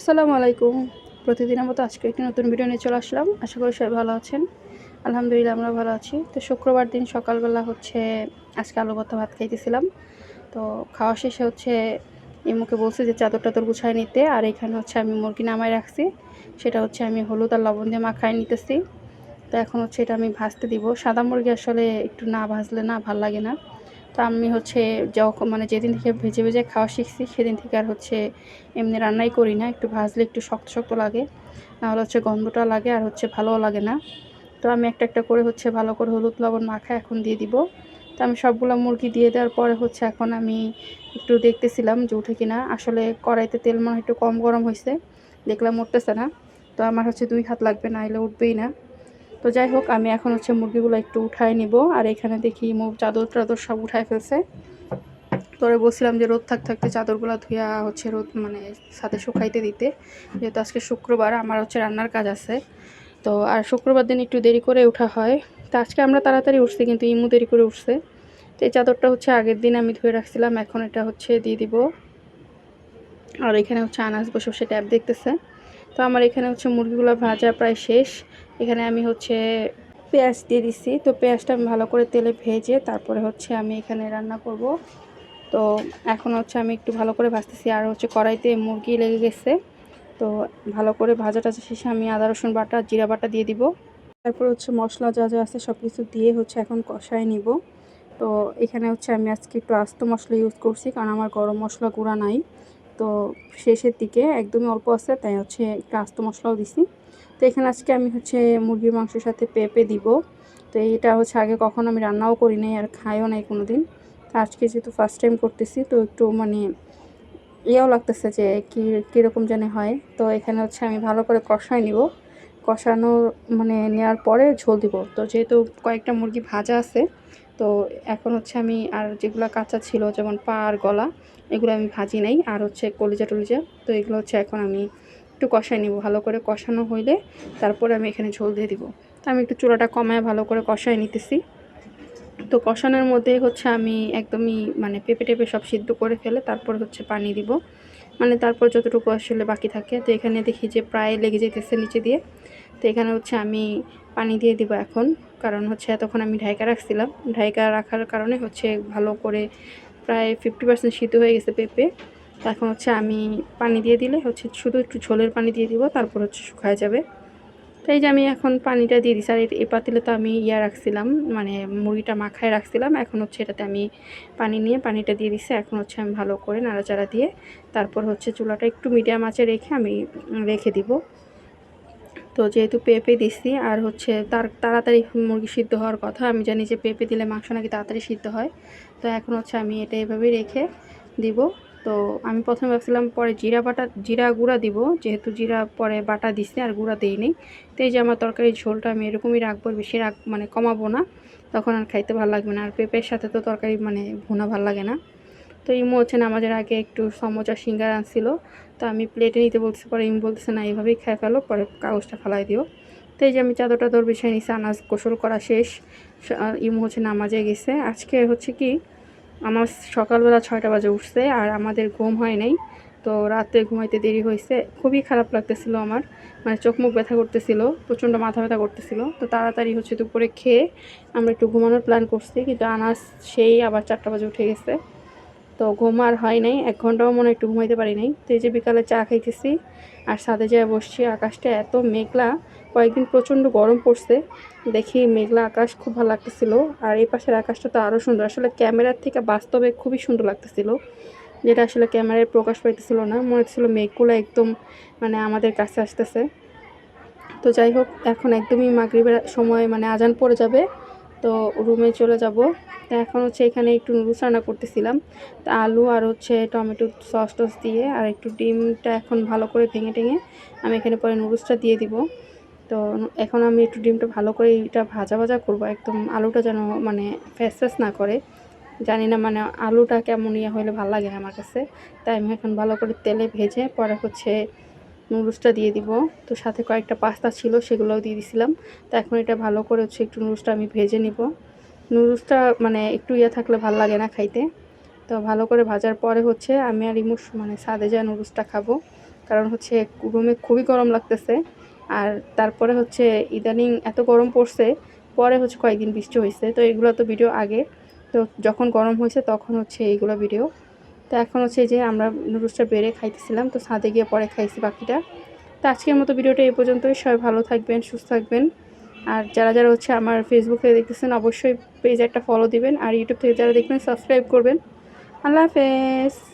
আসসালামু আলাইকুম। প্রতিদিনের মতো আজকে একটি নতুন ভিডিও নিয়ে চলে আসলাম। আশা করি সবাই ভালো আছেন। আলহামদুলিল্লাহ আমরা ভালো আছি। তো শুক্রবার দিন সকালবেলা হচ্ছে আজকে আলু ভর্তা ভাত খাইতেছিলাম। তো খাওয়া শেষে হচ্ছে ইমুকে বলছে যে চাদর টাদর গুছায় নিতে। আর এখানে হচ্ছে আমি মুরগি নামায় রাখছি। সেটা হচ্ছে আমি হলুদ আর লবণ দিয়ে মাখায় নিতেছি। তো এখন হচ্ছে এটা আমি ভাজতে দিব। সাদা মুরগি আসলে একটু না ভাজলে না, ভালো লাগে না। তো আমি হচ্ছে যখন মানে যেদিন থেকে ভেজে ভেজে খাওয়া শিখছি, সেদিন থেকে আর হচ্ছে এমনি রান্নাই করি না। একটু ভাজলে একটু শক্ত শক্ত লাগে, নাহলে হচ্ছে গন্ধটা লাগে আর হচ্ছে ভালোও লাগে না। তো আমি একটা একটা করে হচ্ছে ভালো করে হলুদ লবণ মাখা এখন দিয়ে দিব। তো আমি সবগুলো মুরগি দিয়ে দেওয়ার পরে হচ্ছে এখন আমি একটু দেখতেছিলাম যে উঠে কিনা। আসলে কড়াইতে তেল মনে একটু কম গরম হয়েছে দেখলাম উঠতেছে না। তো আমার হচ্ছে দুই হাত লাগবে, না এলে উঠবেই না। তো যাই হোক, আমি এখন হচ্ছে মুরগিগুলো একটু উঠায় নিব। আর এখানে দেখি মুখ চাদর টাদর সব উঠায় ফেলছে। তোরে বলছিলাম যে রোদ থাক থাকতে চাদরগুলো ধুয়া হচ্ছে রোদ মানে সাথে শুকাইতে দিতে। যেহেতু আজকে শুক্রবার, আমার হচ্ছে রান্নার কাজ আছে। তো আর শুক্রবার দিন একটু দেরি করে ওঠা হয়। তো আজকে আমরা তাড়াতাড়ি উঠছি, কিন্তু ইমু দেরি করে উঠছে। তো এই চাদরটা হচ্ছে আগের দিন আমি ধুয়ে রাখছিলাম, এখন এটা হচ্ছে দিয়ে দিব। আর এখানে হচ্ছে আনাজ বসে বসে ট্যাব দেখতেছে। তো আমার এখানে হচ্ছে মুরগিগুলো ভাজা প্রায় শেষ। এখানে আমি হচ্ছে পেঁয়াজ দিয়ে দিচ্ছি তো পেঁয়াজটা আমি ভালো করে তেলে ভেজে তারপরে হচ্ছে আমি এখানে রান্না করব। তো এখন হচ্ছে আমি একটু ভালো করে ভাজতেছি। আর হচ্ছে কড়াইতে মুরগি লেগে গেছে। তো ভালো করে ভাজা টাজা শেষে আমি আদা, রসুন বাটা, জিরা বাটা দিয়ে দিব। তারপর হচ্ছে মশলা যা যা আছে সব কিছু দিয়ে হচ্ছে এখন কষায় নিব। তো এখানে হচ্ছে আমি আজকে একটু আস্ত মশলা ইউজ করছি কারণ আমার গরম মশলা গুঁড়া নাই। তো শেষের দিকে একদমই অল্প আছে, তাই হচ্ছে একটু আস্ত মশলাও দিছি। তো এখানে আজকে আমি হচ্ছে মুরগির মাংসের সাথে পেঁপে দিব। তো এটা হচ্ছে আগে কখনো আমি রান্নাও করি নাই আর খাইও নাই কোনো দিন তো আজকে যেহেতু ফার্স্ট টাইম করতেছি, তো একটু মানে ইয়েও লাগতেছে যে কী, কীরকম জানে হয়। তো এখানে হচ্ছে আমি ভালো করে কষায় নিব। কষানো মানে নেওয়ার পরে ঝোল দিব। তো যেহেতু কয়েকটা মুরগি ভাজা আছে, তো এখন হচ্ছে আমি আর যেগুলো কাঁচা ছিল, যেমন পা আর গলা, এগুলো আমি ভাজি নাই। আর হচ্ছে কলিজা টলিজা, তো এগুলো হচ্ছে এখন আমি একটু কষাই নিব, ভালো করে কষানো হইলে তারপরে আমি এখানে ঝোল দিয়ে দিব। তো আমি একটু চুলাটা কমায় ভালো করে কষাই নিতেছি। তো কষানোর মধ্যে হচ্ছে আমি একদমই মানে পেঁপে টেপে সব সিদ্ধ করে ফেলে তারপর হচ্ছে পানি দিব। মানে তারপর যতটুকু আসলে বাকি থাকে। তো এখানে দেখি যে প্রায় লেগে যেতেছে নিচে দিয়ে। তো এখানে হচ্ছে আমি পানি দিয়ে দিব এখন। কারণ হচ্ছে এতক্ষণ আমি ঢাইকা রাখছিলাম। ঢাইকা রাখার কারণে হচ্ছে ভালো করে প্রায় ফিফটি পার্সেন্ট সিদ্ধ হয়ে গেছে পেঁপে। এখন হচ্ছে আমি পানি দিয়ে দিলে হচ্ছে শুধু একটু ঝোলের পানি দিয়ে দিব, তারপর হচ্ছে শুকায় যাবে। তাই যে আমি এখন পানিটা দিয়ে দিছি, আর এই পাতিলে তো আমি ইয়া রাখছিলাম মানে মুরগিটা মাখায় রাখছিলাম। এখন হচ্ছে এটাতে আমি পানি নিয়ে পানিটা দিয়ে দিছি, এখন হচ্ছে আমি ভালো করে নাড়াচাড়া দিয়ে তারপর হচ্ছে চুলাটা একটু মিডিয়াম আঁচে রেখে আমি রেখে দিব। তো যেহেতু পেঁপে দিছি, আর হচ্ছে তার তাড়াতাড়ি মুরগি সিদ্ধ হওয়ার কথা, আমি জানি যে পেঁপে দিলে মাংস নাকি তাড়াতাড়ি সিদ্ধ হয়। তো এখন হচ্ছে আমি এটা এভাবেই রেখে দিব। তো আমি প্রথমে ভাবছিলাম পরে জিরা বাটা, জিরা গুঁড়া দিব, যেহেতু জিরা পরে বাটা দিছে আর গুঁড়া দিইনি তো এই যে আমার তরকারির ঝোলটা আমি এরকমই রাখব, বেশি রাখ মানে কমাবো না, তখন আর খাইতে ভালো লাগবে না। আর পেঁপের সাথে তো তরকারি মানে ভুনা ভালো লাগে না। তো ইমো হচ্ছে নামাজের আগে একটু সমোচা, সিঙ্গার আনছিল। তো আমি প্লেটে নিতে বলতেছি, পরে ইম বলতেছে, না, এইভাবেই খাই ফেলো, পরে কাগজটা ফেলাই দিও। তো এই যে আমি চাদর টাদর বিছাই নিছি, আনাজ গোসল করা শেষ। ইমো হচ্ছে নামাজে গেছে। আজকে হচ্ছে কি আমার সকালবেলা ছয়টা বাজে উঠছে আর আমাদের ঘুম হয় নাই। তো রাতে ঘুমাইতে দেরি হয়েছে। খুবই খারাপ লাগতেছিল আমার। মানে চোখ মুখ ব্যথা করতেছিল, প্রচণ্ড মাথা ব্যথা করতেছিল। তো তাড়াতাড়ি হচ্ছে দুপুরে খেয়ে আমরা একটু ঘুমানোর প্ল্যান করছি। কিন্তু আনাজ সেই আবার চারটা বাজে উঠে গেছে। তো ঘুম আর হয় নাই, এক ঘন্টাও মনে একটু ঘুমাইতে পারি নাই। তো এই যে বিকালে চা খাইতেছি, আর সাথে যেয়ে বসছি, আকাশটা এত মেঘলা, কয়েকদিন প্রচণ্ড গরম পড়ছে, দেখি মেঘলা আকাশ খুব ভালো লাগতেছিল, আর এই পাশের আকাশটা তো আরও সুন্দর। আসলে ক্যামেরার থেকে বাস্তবে খুবই সুন্দর লাগতেছিল, যেটা আসলে ক্যামেরায় প্রকাশ পাইতেছিল না, মনে হচ্ছিল মেঘগুলো একদম মানে আমাদের কাছে আসতেছে। তো যাই হোক, এখন একদমই মাগরিবের সময় মানে আজান পড়ে যাবে তো রুমে চলে যাব। তো এখন হচ্ছে এখানে একটু নুডলস রান্না করতেছিলাম। তো আলু আর হচ্ছে টমেটো সস টস দিয়ে আর একটু ডিমটা এখন ভালো করে ভেঙে টেঙে আমি এখানে পরে নুডলসটা দিয়ে দিব। তো এখন আমি একটু ডিমটা ভালো করে এটা ভাজা ভাজা করব। একদম আলুটা যেন মানে ফ্যাস ফ্যাস না করে। জানি না মানে আলুটা কেমন ইয়ে হলে ভালো লাগে আমার কাছে। তাই আমি এখন ভালো করে তেলে ভেজে পরে হচ্ছে নুডলসটা দিয়ে দিব। তো সাথে কয়েকটা পাস্তা ছিল, সেগুলোও দিয়ে দিছিলাম। তো এখন এটা ভালো করে হচ্ছে একটু নুডলসটা আমি ভেজে নিব। নুডলসটা মানে একটু ইয়ে থাকলে ভালো লাগে না খাইতে। তো ভালো করে ভাজার পরে হচ্ছে আমি আর ইমুস মানে সাদে যা নুডলসটা খাব। কারণ হচ্ছে রুমে খুবই গরম লাগতেছে। আর তারপরে হচ্ছে ইদানিং এত গরম পড়ছে, পরে হচ্ছে কয়েকদিন বৃষ্টি হয়েছে তো এগুলো তো ভিডিও আগে। তো যখন গরম হয়েছে তখন হচ্ছে এইগুলো ভিডিও। তো এখন হচ্ছে যে আমরা নুডলসটা বেড়ে খাইতেছিলাম, তো ছাদে গিয়ে পরে খাইছি বাকিটা। তো আজকের মতো ভিডিওটা এই পর্যন্তই। সবাই ভালো থাকবেন, সুস্থ থাকবেন। আর যারা যারা হচ্ছে আমার ফেসবুকে দেখতেছেন, অবশ্যই পেজ একটা ফলো দিবেন। আর ইউটিউব থেকে যারা দেখবেন সাবস্ক্রাইব করবেন। আল্লাহ হাফেজ।